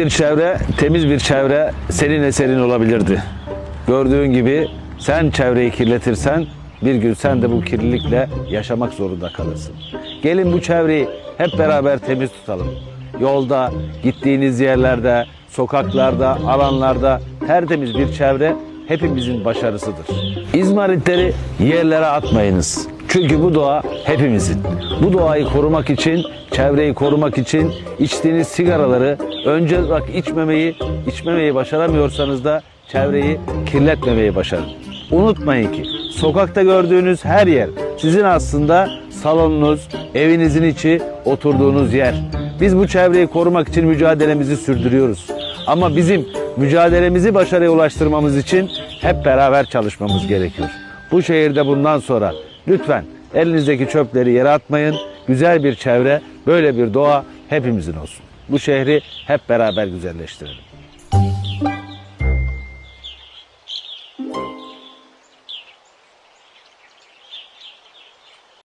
Bir çevre, temiz bir çevre senin eserin olabilirdi. Gördüğün gibi sen çevreyi kirletirsen bir gün sen de bu kirlilikle yaşamak zorunda kalırsın. Gelin bu çevreyi hep beraber temiz tutalım. Yolda, gittiğiniz yerlerde, sokaklarda, alanlarda tertemiz bir çevre hepimizin başarısıdır. İzmaritleri yerlere atmayınız. Çünkü bu doğa hepimizin. Bu doğayı korumak için, çevreyi korumak için içtiğiniz sigaraları önce bak içmemeyi, içmemeyi başaramıyorsanız da çevreyi kirletmemeyi başarın. Unutmayın ki sokakta gördüğünüz her yer sizin aslında salonunuz, evinizin içi, oturduğunuz yer. Biz bu çevreyi korumak için mücadelemizi sürdürüyoruz. Ama bizim mücadelemizi başarıya ulaştırmamız için hep beraber çalışmamız gerekiyor. Bu şehirde bundan sonra lütfen elinizdeki çöpleri yere atmayın. Güzel bir çevre, böyle bir doğa hepimizin olsun. Bu şehri hep beraber güzelleştirelim.